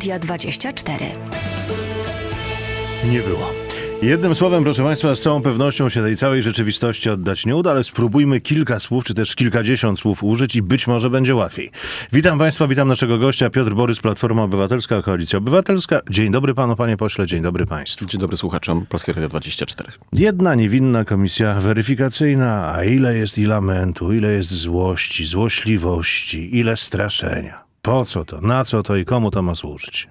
Dia 24. Nie było. Jednym słowem, proszę Państwa, z całą pewnością się tej całej rzeczywistości oddać nie uda, ale spróbujmy kilka słów, czy też kilkadziesiąt słów użyć i być może będzie łatwiej. Witam Państwa, witam naszego gościa, Piotr Borys, Platforma Obywatelska, Koalicja Obywatelska. Dzień dobry Panu, Panie Pośle, dzień dobry Państwu. Dzień dobry słuchaczom Polskiego Radia 24. Jedna niewinna komisja weryfikacyjna, a ile jest i lamentu, ile jest złości, złośliwości, ile straszenia. Po co to, na co to i komu to ma służyć?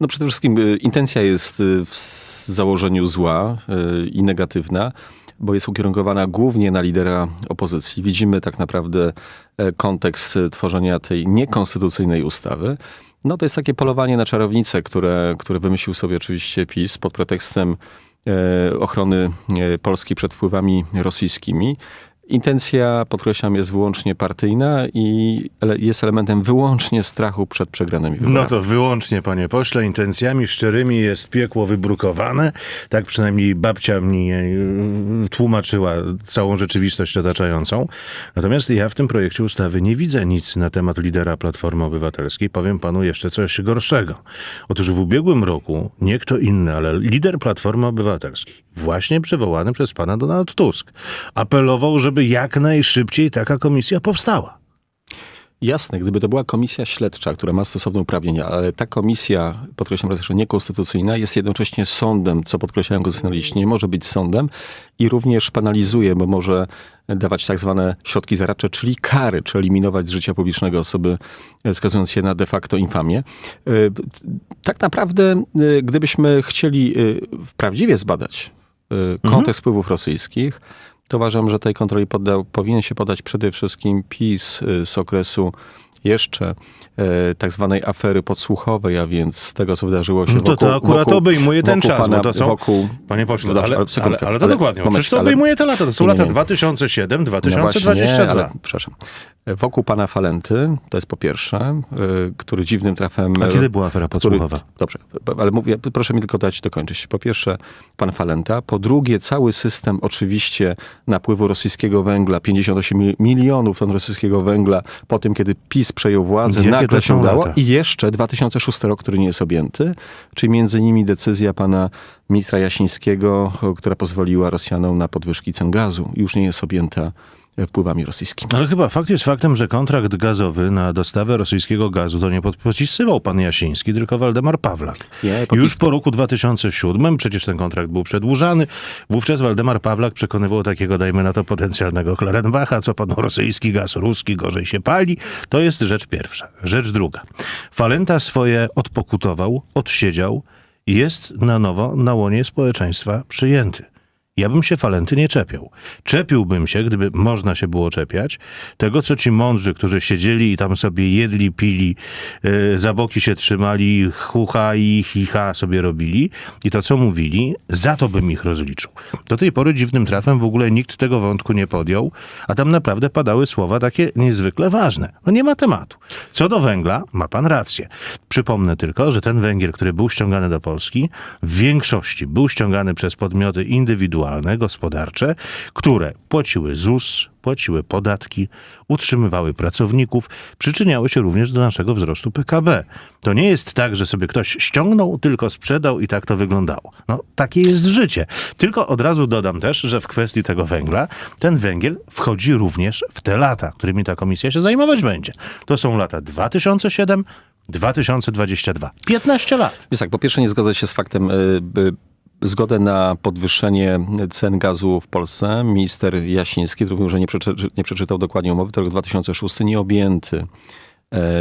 No przede wszystkim y, intencja jest y, w założeniu zła y, i negatywna, bo jest ukierunkowana głównie na lidera opozycji. Widzimy tak naprawdę e, kontekst tworzenia tej niekonstytucyjnej ustawy. No to jest takie polowanie na czarownicę, które, które wymyślił sobie oczywiście PiS pod pretekstem e, ochrony e, Polski przed wpływami rosyjskimi. Intencja, podkreślam, jest wyłącznie partyjna i jest elementem wyłącznie strachu przed przegranymi wyborami. No to wyłącznie, panie pośle, intencjami szczerymi jest piekło wybrukowane. Tak przynajmniej babcia mi e, tłumaczyła całą rzeczywistość otaczającą. Natomiast ja w tym projekcie ustawy nie widzę nic na temat lidera Platformy Obywatelskiej. Powiem panu jeszcze coś gorszego. Otóż w ubiegłym roku nie kto inny, ale lider Platformy Obywatelskiej, właśnie przywołany przez pana Donald Tusk, apelował, żeby jak najszybciej taka komisja powstała. Jasne, gdyby to była komisja śledcza, która ma stosowne uprawnienia, ale ta komisja, podkreślam raz jeszcze, niekonstytucyjna, jest jednocześnie sądem, co podkreślają konstytucjonaliści, nie może być sądem i również penalizuje, bo może dawać tak zwane środki zaradcze, czyli kary, czy eliminować z życia publicznego osoby, e, skazując się na de facto infamię. E, Tak naprawdę, e, gdybyśmy chcieli prawdziwie zbadać kontekst wpływów rosyjskich, to uważam, że tej kontroli podda, powinien się podać przede wszystkim PiS y, z okresu jeszcze e, tak zwanej afery podsłuchowej, a więc z tego, co wydarzyło się No to, wokół... to akurat wokół, obejmuje ten czas, Pana, bo to są, wokół, panie pośle, No ale, ale ale, ale to dokładnie, moment, przecież to obejmuje te lata, to są Nie, lata nie. 2007, No właśnie, 2022. nie, ale, przepraszam. Wokół pana Falenty, to jest po pierwsze, y, który dziwnym trafem... A e, kiedy była afera który- podsłuchowa? Dobrze, ale mówię, proszę mi tylko dać dokończyć. Po pierwsze, pan Falenta. Po drugie, cały system oczywiście napływu rosyjskiego węgla, 58 mil- milionów ton rosyjskiego węgla, po tym, kiedy PiS przejął władzę, Jakie nagle się udało. I jeszcze 2006 rok, który nie jest objęty, czyli między innymi decyzja pana ministra Jasińskiego, która pozwoliła Rosjanom na podwyżki cen gazu. Już nie jest objęta wpływami rosyjskimi. Ale chyba fakt jest faktem, że kontrakt gazowy na dostawę rosyjskiego gazu to nie podpisywał pan Jasiński, tylko Waldemar Pawlak. Nie, Już po roku 2007, przecież ten kontrakt był przedłużany, wówczas Waldemar Pawlak przekonywał takiego, dajmy na to, potencjalnego Klarenbacha, co panu rosyjski gaz, ruski gorzej się pali. To jest rzecz pierwsza. Rzecz druga. Falenta swoje odpokutował, odsiedział i jest na nowo na łonie społeczeństwa przyjęty. Ja bym się falenty nie czepiał. Czepiłbym się, gdyby można się było czepiać, tego, co ci mądrzy, którzy siedzieli i tam sobie jedli, pili, yy, za boki się trzymali, chucha i chicha sobie robili i to, co mówili, za to bym ich rozliczył. Do tej pory dziwnym trafem w ogóle nikt tego wątku nie podjął, a tam naprawdę padały słowa takie niezwykle ważne. No nie ma tematu. Co do węgla, ma pan rację. Przypomnę tylko, że ten węgiel, który był ściągany do Polski, w większości był ściągany przez podmioty indywidualne, gospodarcze, które płaciły ZUS, płaciły podatki, utrzymywały pracowników, przyczyniały się również do naszego wzrostu PKB. To nie jest tak, że sobie ktoś ściągnął, tylko sprzedał i tak to wyglądało. No, takie jest życie. Tylko od razu dodam też, że w kwestii tego węgla, ten węgiel wchodzi również w te lata, którymi ta komisja się zajmować będzie. To są lata 2007 2022. 15 lat. Więc tak, po pierwsze nie zgodzę się z faktem, y, by zgodę na podwyższenie cen gazu w Polsce. Minister Jasiński, mówił, że nie, przeczy, nie przeczytał dokładnie umowy, to rok 2006 nie objęty e,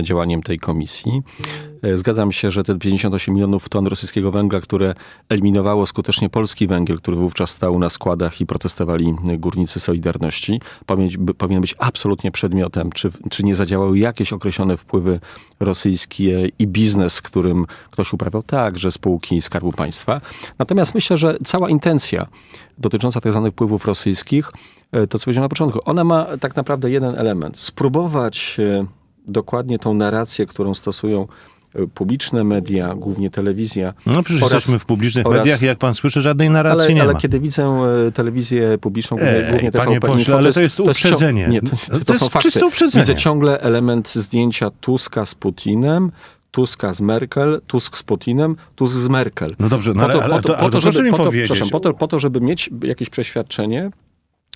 działaniem tej komisji. E, Zgadzam się, że te 58 milionów ton rosyjskiego węgla, które eliminowało skutecznie polski węgiel, który wówczas stał na składach i protestowali górnicy Solidarności, powinien, by- powinien być absolutnie przedmiotem, czy, czy nie zadziałały jakieś określone wpływy rosyjskie i biznes, którym ktoś uprawiał, także spółki Skarbu Państwa. Natomiast myślę, że cała intencja dotycząca tak zwanych wpływów rosyjskich, e, to co powiedziałem na początku, ona ma tak naprawdę jeden element. Spróbować e, dokładnie tą narrację, którą stosują e, publiczne media, głównie telewizja. No przecież oraz- jesteśmy w publicznych oraz- mediach i jak pan słyszy, żadnej narracji ale, nie ale ma. kiedy widzę e, telewizję publiczną, głównie, Ej, głównie TVP pośle, Info, ale to jest cią- uprzedzenie. nie, to, To to, jest czyste uprzedzenie. Widzę ciągle element zdjęcia Tuska z Putinem, Tuska z Merkel, Tusk z Putinem, Tusk z Merkel. No dobrze, no po to, ale- ale po to, to- po ale to, to żeby, mi po to, po, to, po to, żeby mieć jakieś przeświadczenie,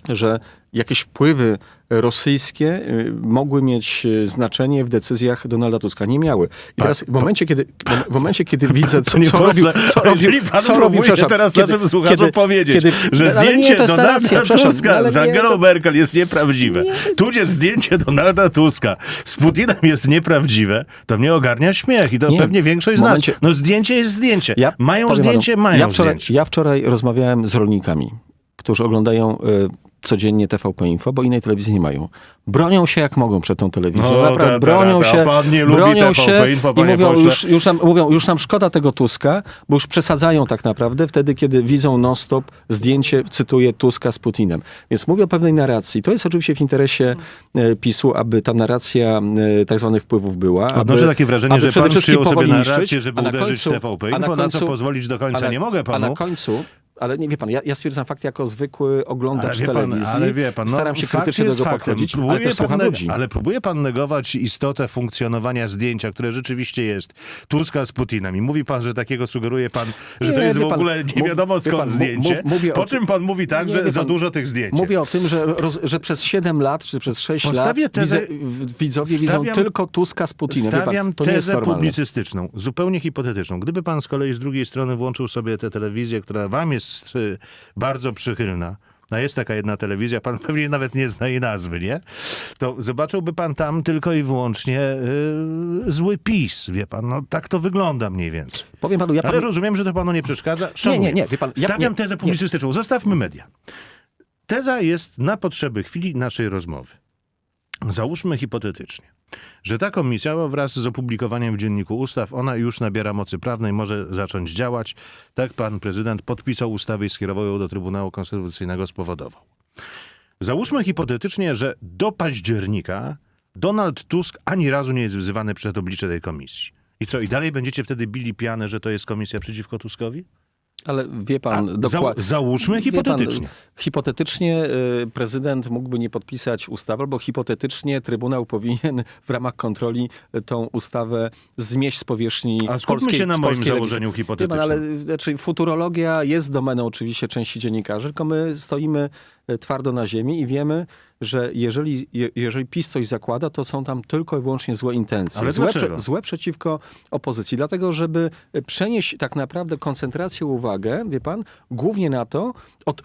że jakieś wpływy rosyjskie y, mogły mieć y, znaczenie w decyzjach Donalda Tuska. Nie miały. I teraz w momencie, kiedy, w momencie, kiedy widzę, co, co robił, co robił, pan co robił, teraz kiedy- naszym słuchaczom kiedy- powiedzieć, kiedy- że nie, zdjęcie to jest Donalda Tuska z nie, Angelą to- Merkel jest nieprawdziwe, tudzież zdjęcie Donalda Tuska z Putinem jest nieprawdziwe, to mnie ogarnia śmiech i to Nie, pewnie większość z nas. No zdjęcie jest zdjęcie. mają powiem zdjęcie, panu, mają ja wczoraj, zdjęcie. Ja wczoraj rozmawiałem z rolnikami, którzy oglądają y, codziennie TVP Info, bo innej telewizji nie mają. Bronią się jak mogą przed tą telewizją. No, Naprawdę ta, bronią ta, ta. się. Pan nie lubi bronią TVP się Info, i mówią pośle. już, już, nam, mówią, już nam szkoda tego Tuska, bo już przesadzają tak naprawdę wtedy, kiedy widzą non-stop zdjęcie, cytuję, Tuska z Putinem. Więc mówię o pewnej narracji. To jest oczywiście w interesie e, PiSu, aby ta narracja e, tak zwanych wpływów była. Odnoszę aby- takie wrażenie, że przede pan wszystkim przyjął sobie narrację, żeby a na uderzyć końcu- TVP a na Info, na co końcu- pozwolić do końca a na- nie mogę A panu. na końcu, ale nie wie pan, ja, ja stwierdzam fakt jako zwykły oglądacz Ale wie pan, telewizji. ale wie pan, no, staram się krytycznie do tego faktem. podchodzić, ale Próbuje też pan, ludzi. Ale próbuje pan negować istotę funkcjonowania zdjęcia, które rzeczywiście jest Tuska z Putinem. I mówi pan, że takiego sugeruje pan, że Nie, to jest w pan, ogóle nie mów- wiadomo skąd pan, zdjęcie. mów- po czym pan mówi tak, Nie, że za pan, dużo tych zdjęć Mówię o tym, że, roz, że przez 7 lat, czy przez 6 Postawię lat tezę- widzowie stawiam- widzą tylko Tuska z Putinem. Stawiam pan, nie tezę publicystyczną, zupełnie hipotetyczną. Gdyby pan z kolei z drugiej strony włączył sobie tę telewizję, która wam jest y, bardzo przychylna, a jest taka jedna telewizja, pan pewnie nawet nie zna jej nazwy, nie? To zobaczyłby pan tam tylko i wyłącznie y, zły PiS, wie pan. No tak to wygląda mniej więcej. Powiem panu, ja Ale panu, rozumiem, że to panu nie przeszkadza. Szanuję. nie, nie, wie pan, ja- Stawiam nie, tezę nie. publicystyczną. Zostawmy media. Teza jest na potrzeby chwili naszej rozmowy. Załóżmy hipotetycznie, że ta komisja wraz z opublikowaniem w Dzienniku Ustaw, ona już nabiera mocy prawnej, może zacząć działać. Tak pan prezydent podpisał ustawę i skierował ją do Trybunału Konstytucyjnego, spowodował. Załóżmy hipotetycznie, że do października Donald Tusk ani razu nie jest wzywany przed oblicze tej komisji. I co, i dalej będziecie wtedy bili pianę, że to jest komisja przeciwko Tuskowi? Ale wie pan, A, dokładnie. zał- załóżmy Wie pan, hipotetycznie. hipotetycznie y, prezydent mógłby nie podpisać ustawy, albo hipotetycznie Trybunał powinien w ramach kontroli y, tą ustawę zmieść z powierzchni A skupmy polskiej się na moim założeniu lewicy. Wie pan, hipotetycznym. ale y, znaczy, futurologia jest domeną oczywiście części dziennikarzy, tylko my stoimy twardo na ziemi i wiemy, że jeżeli, je, jeżeli PiS coś zakłada, to są tam tylko i wyłącznie złe intencje. Ale złe, złe przeciwko opozycji. Dlatego, żeby y, przenieść tak naprawdę koncentrację uwagę, wie pan, głównie na to, od,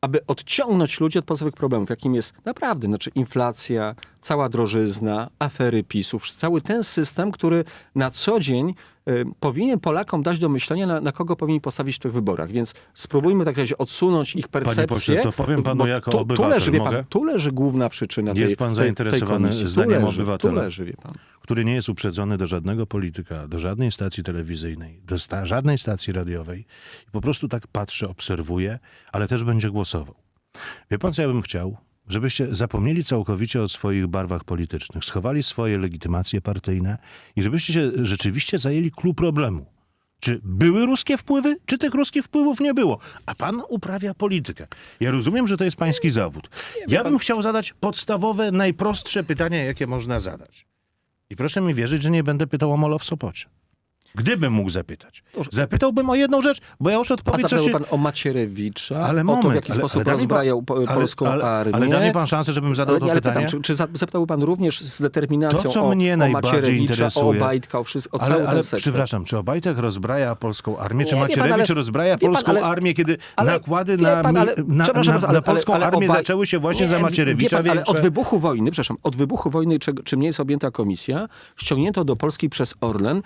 aby odciągnąć ludzi od podstawowych problemów, jakim jest naprawdę, znaczy inflacja, cała drożyzna, afery PiSów, cały ten system, który na co dzień powinien Polakom dać do myślenia, na, na kogo powinni postawić w tych wyborach. Więc spróbujmy w takim razie odsunąć ich percepcję. pośle, to powiem panu jako tu, tu obywatel, leży, wie pan, tu leży główna przyczyna Jest tej, pan zainteresowany tej zdaniem tu leży, obywatela? Tu leży, wie pan. który nie jest uprzedzony do żadnego polityka, do żadnej stacji telewizyjnej, do sta- żadnej stacji radiowej i po prostu tak patrzy, obserwuje, ale też będzie głosował. Wie pan, co ja bym chciał? Żebyście zapomnieli całkowicie o swoich barwach politycznych, schowali swoje legitymacje partyjne i żebyście się rzeczywiście zajęli clue problemu. Czy były ruskie wpływy, czy tych ruskich wpływów nie było? A pan uprawia politykę. Ja rozumiem, że to jest pański zawód. Ja bym chciał zadać podstawowe, najprostsze pytania, jakie można zadać. I proszę mi wierzyć, że nie będę pytał o molo w Sopocie. Gdybym mógł zapytać. Zapytałbym o jedną rzecz, bo ja już A odpowiedź, co zapytał się... pan o Macierewicza, Ale o moment, to, w jaki ale- sposób ale mi pan- rozbrajał po, ale- polską ale, armię. Ale da mi pan szansę, żebym zadał Ale, to pytanie? pytam, czy, czy za- zapytał pan również z determinacją To, co o, mnie o najbardziej Macierewicza, interesuje- o Obajtka, o, wszystko, o cały ale, przepraszam, czy Obajtek rozbraja polską armię, czy Macierewicz rozbraja polską armię, kiedy nakłady na, pan, mi- ale- na, na, polską armię zaczęły się właśnie Nie, za Macierewicza ale od wybuchu wojny, przepraszam, od wybuchu wojny, czy, czym nie jest objęta komisja, ściągnięto do Polski przez Orlen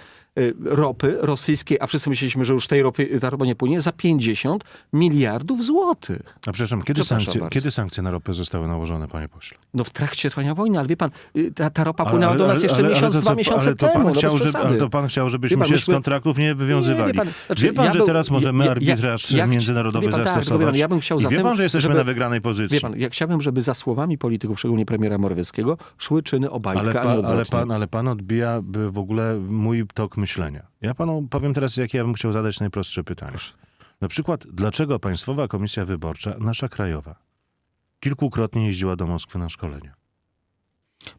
ropy rosyjskiej, a wszyscy myśleliśmy, że już tej ropy, ta ropa nie płynie, za 50 miliardów złotych. A przepraszam, kiedy Przepraszam sankcje, bardzo. kiedy sankcje na ropę zostały nałożone, panie pośle? No w trakcie trwania wojny, ale wie pan, y, ta, ta ropa Ale- płynęła do ale- nas jeszcze ale- miesiąc, dwa co- miesiące ale to temu, pan no chciał, żeby, ale to pan chciał, żebyśmy Wie pan, się myśmy- z kontraktów nie wywiązywali. Nie, wie pan, znaczy, wie pan, ja że był- teraz możemy ja- ja- arbitraż ja- międzynarodowy wie pan, tak, wie zastosować? pan, ja bym chciał I wie pan, że jesteśmy żeby- na wygranej pozycji. Wie pan, jak chciałbym, żeby za słowami polityków, szczególnie premiera Morawieckiego, szły czyny Obajtka, Ale, a nie pa, ale, pan, ale pan odbija w ogóle mój tok myślenia. Ja panu powiem teraz, jakie ja bym chciał zadać najprostsze pytanie. Na przykład, dlaczego Państwowa Komisja Wyborcza, nasza krajowa, kilkukrotnie jeździła do Moskwy na szkolenia?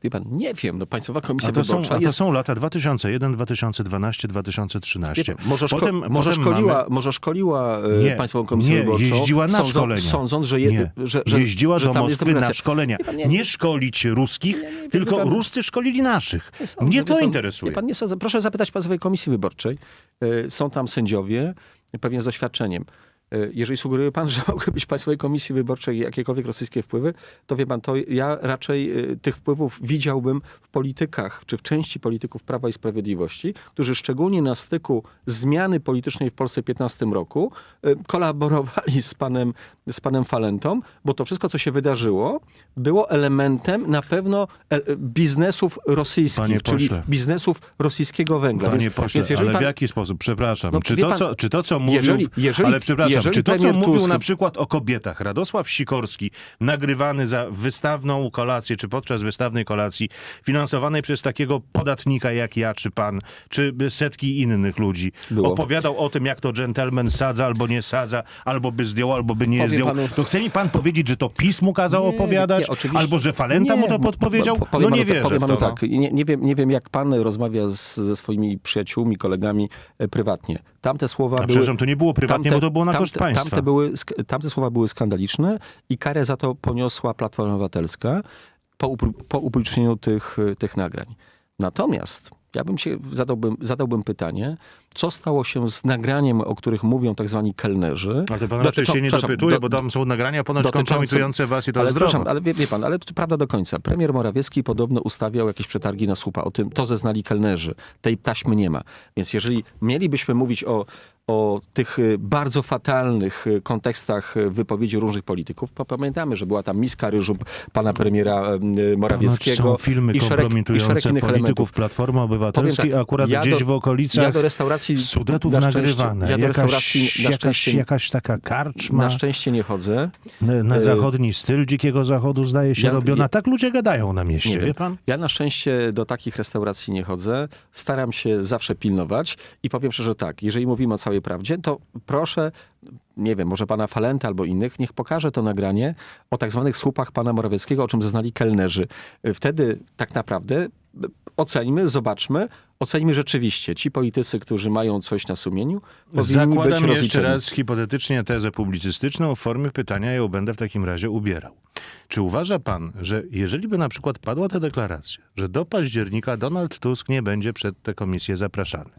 Wie pan, nie wiem, no Państwowa Komisja A to, są, Wyborcza a to jest... są lata 2001, 2012, 2013. Wie pan, może, szko- Potem, może, potem szkoliła, mamy- może szkoliła e, Nie, Państwową Komisję nie, Wyborczą, jeździła na sądzą, szkolenia. sądząc, że, je, Nie. że, że Jeździła że do Moskwy na szkolenia. Pan, nie, szkolić ruskich, Nie, nie, tylko pan- Ruscy szkolili naszych. Nie sądzę, Mnie to interesuje. Pan, nie sądzę. Proszę zapytać Państwowej Komisji Wyborczej. E, Są tam sędziowie, pewnie z doświadczeniem. E, Jeżeli sugeruje pan, że mogły być w Państwowej Komisji Wyborczej jakiekolwiek rosyjskie wpływy, to wie pan, to ja raczej e, tych wpływów widziałbym w politykach, czy w części polityków Prawa i Sprawiedliwości, którzy szczególnie na styku zmiany politycznej w Polsce w 15 roku e, kolaborowali z panem, z panem Falentą, bo to wszystko, co się wydarzyło, było elementem na pewno e, biznesów rosyjskich, Panie czyli pośle. biznesów rosyjskiego węgla. Panie więc, pośle, więc jeżeli ale pan, w jaki sposób? Przepraszam. No, czy, to, pan, co, czy to, co mówił... jeżeli- jeżeli- ale przepraszam, jeżeli czy to, co mówił Tusk- na przykład o kobietach Radosław Sikorski, nagrywany za wystawną kolację, czy podczas wystawnej kolacji, finansowanej przez takiego podatnika jak ja, czy pan, czy setki innych ludzi, Było. opowiadał o tym, jak to dżentelmen sadza albo nie sadza, albo by zdjął, albo by nie Zdjął. panu- To chce mi pan powiedzieć, że to pismu kazał Nie, opowiadać? nie, albo że Falenta mu to Nie, podpowiedział? po- powiem no nie panu, wierzę powiem panu no. tak, nie, nie, wiem, nie wiem jak pan rozmawia z, ze swoimi przyjaciółmi, kolegami e, prywatnie. Tamte słowa A były... to nie było prywatnie, bo to było na koszt państwa. Tamte, były, tamte słowa były skandaliczne i karę za to poniosła Platforma Obywatelska po, po upublicznieniu tych, tych nagrań. Natomiast ja bym się zadałbym, zadałbym pytanie, co stało się z nagraniem, o których mówią tak zwani kelnerzy. Ale pan raczej się nie dopytuje, do- bo tam są nagrania dotyczące- kompromitujące was i to ale, zdrowo. ale wie, wie pan, ale to prawda do końca. Premier Morawiecki podobno ustawiał jakieś przetargi na słupa. O tym to zeznali kelnerzy. Tej taśmy nie ma. Więc jeżeli mielibyśmy mówić o, o tych y, bardzo fatalnych y, kontekstach y, wypowiedzi różnych polityków, pamiętamy, że była tam miska ryżu pana premiera Morawieckiego Ponoć są filmy i szereg, i kompromitujące szereg innych polityków elementów. Platformy Obywatelskiej, tak, akurat ja gdzieś do- w okolicach ja do restauracji Sudetów na nagrywane. ja do jakaś, restauracji na jakaś, jakaś taka karczma Na szczęście nie chodzę. na, na y, zachodni styl dzikiego zachodu zdaje się ja- robiona. Tak ludzie gadają na mieście, wie pan? Ja na szczęście do takich restauracji nie chodzę. Staram się zawsze pilnować i powiem szczerze tak, jeżeli mówimy o całej prawdzie, to proszę, nie wiem, może pana Falenta albo innych, niech pokaże to nagranie o tak zwanych słupach pana Morawieckiego, o czym zeznali kelnerzy. Wtedy tak naprawdę oceńmy, zobaczmy, oceńmy rzeczywiście. Ci politycy, którzy mają coś na sumieniu, powinni być Zakładam jeszcze rozliczeni. raz hipotetycznie tezę publicystyczną. W formie pytania ją będę w takim razie ubierał. Czy uważa pan, że jeżeli by na przykład padła ta deklaracja, że do października Donald Tusk nie będzie przed tę komisję zapraszany,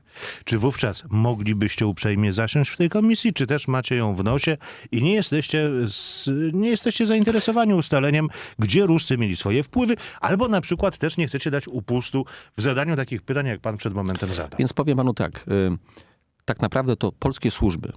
czy wówczas moglibyście uprzejmie zasiąść w tej komisji, czy też macie ją w nosie i nie jesteście, z, nie jesteście zainteresowani ustaleniem, gdzie Ruscy mieli swoje wpływy, albo na przykład też nie chcecie dać upustu w zadaniu takich pytań, jak pan przed momentem zadał? Więc powiem panu tak. y, Tak naprawdę to polskie służby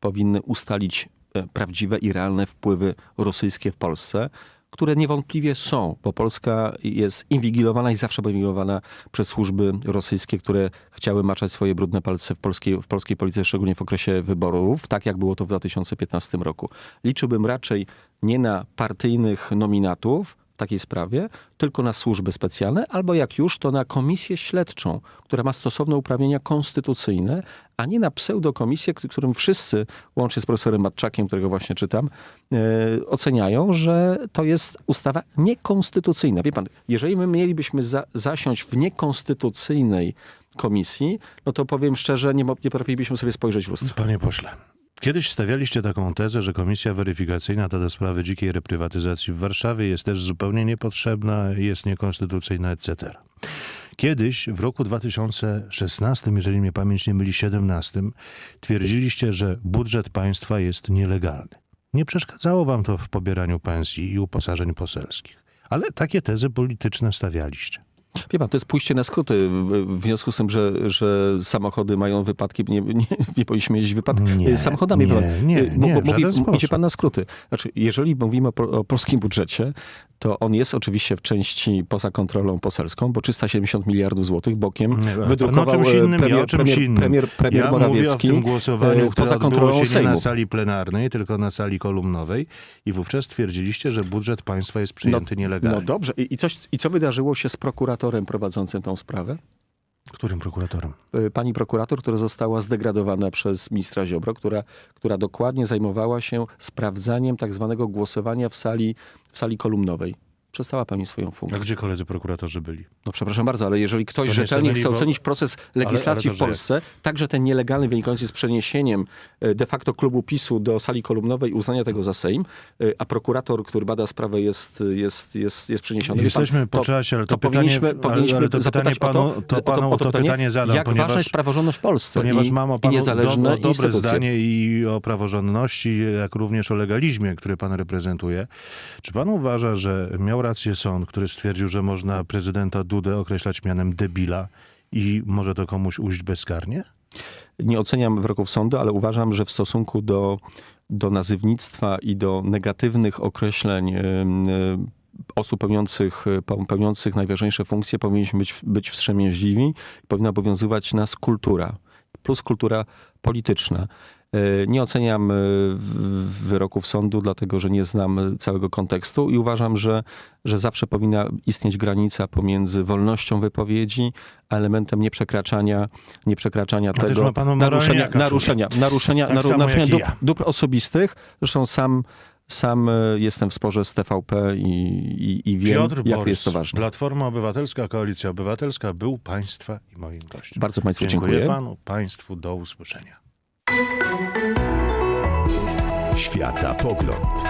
powinny ustalić e, prawdziwe i realne wpływy rosyjskie w Polsce, które niewątpliwie są, bo Polska jest inwigilowana i zawsze inwigilowana przez służby rosyjskie, które chciały maczać swoje brudne palce w polskiej, w polskiej policji, szczególnie w okresie wyborów, tak jak było to w 2015 roku. Liczyłbym raczej nie na partyjnych nominatów, takiej sprawie, tylko na służby specjalne, albo jak już, to na komisję śledczą, która ma stosowne uprawnienia konstytucyjne, a nie na pseudokomisję, którym wszyscy, łącznie z profesorem Matczakiem, którego właśnie czytam, e, oceniają, że to jest ustawa niekonstytucyjna. Wie pan, jeżeli my mielibyśmy za, zasiąść w niekonstytucyjnej komisji, no to powiem szczerze, nie, nie potrafilibyśmy sobie spojrzeć w lustro. Panie pośle, kiedyś stawialiście taką tezę, że komisja weryfikacyjna to do sprawy dzikiej reprywatyzacji w Warszawie jest też zupełnie niepotrzebna, jest niekonstytucyjna, etc. Kiedyś, w roku 2016, jeżeli mnie pamięć nie myli, 17, twierdziliście, że budżet państwa jest nielegalny. Nie przeszkadzało wam to w pobieraniu pensji i uposażeń poselskich. Ale takie tezy polityczne stawialiście. Wie pan, to jest pójście na skróty. W związku z tym, że, że samochody mają wypadki, nie, nie, nie powinniśmy jeździć wypad Nie, samochodami. nie, pan. nie, Y, nie, w żaden mówi, idzie pan na skróty. Znaczy, jeżeli mówimy o, o polskim budżecie, to on jest oczywiście w części poza kontrolą poselską, bo 370 miliardów złotych bokiem Nie, wydrukował czymś e, innym, premier, ja czymś premier, innym. premier, premier ja Morawiecki mówię o tym głosowaniu, poza kontrolą się nie na sali plenarnej, tylko na sali kolumnowej i wówczas twierdziliście, że budżet państwa jest przyjęty nielegalnie. No dobrze. I, i, coś, I co wydarzyło się z prokuratorem prowadzącym tą sprawę? Którym prokuratorem? y, pani prokurator, która została zdegradowana przez ministra Ziobro, która, która dokładnie zajmowała się sprawdzaniem tak zwanego głosowania w sali, w sali kolumnowej. Przestała pełnić swoją A funkcję. gdzie koledzy prokuratorzy byli? No przepraszam bardzo, ale jeżeli ktoś To nie rzetelnie chce ocenić proces legislacji ale w to, że Polsce, także ten nielegalny wynikający z przeniesieniem e, de facto klubu PiSu do sali kolumnowej i uznania tego za Sejm, e, a prokurator, który bada sprawę jest, jest, jest, jest przeniesiony. Wie pan, Jesteśmy po czasie, ale to pytanie- powinniśmy, ale- powinniśmy ale to zapytać pytanie to, panu- to o panu o to pytanie zadam, jak ponieważ- ważna jest praworządność w Polsce Ponieważ i, mam o i panu niezależne do, dobre instytucje. zdanie i o praworządności, jak również o legalizmie, który pan reprezentuje. Czy pan uważa, że miał rację sąd, który stwierdził, że można prezydenta Dudę określać mianem debila i może to komuś ujść bezkarnie? Nie oceniam wyroków sądu, ale uważam, że w stosunku do, do nazywnictwa i do negatywnych określeń em, osób pełniących, pe- pełniących najważniejsze funkcje powinniśmy być, być wstrzemięźliwi. Powinna obowiązywać nas kultura, plus kultura polityczna. E, Nie oceniam w- wyroków sądu, dlatego że nie znam całego kontekstu i uważam, że, że zawsze powinna istnieć granica pomiędzy wolnością wypowiedzi, a elementem nieprzekraczania, nieprzekraczania tego naruszenia, naruszenia, naruszenia, Tak naru, naruszenia dóbr, ja. dóbr osobistych. Zresztą sam, sam e, jestem w sporze z TVP i, i, i wiem, Piotr jak Borys, jest to ważne. Platforma Obywatelska, Koalicja Obywatelska był państwa i moim gościem. Bardzo Państwu dziękuję. dziękuję. panu, państwu, do usłyszenia. Świata pogląd.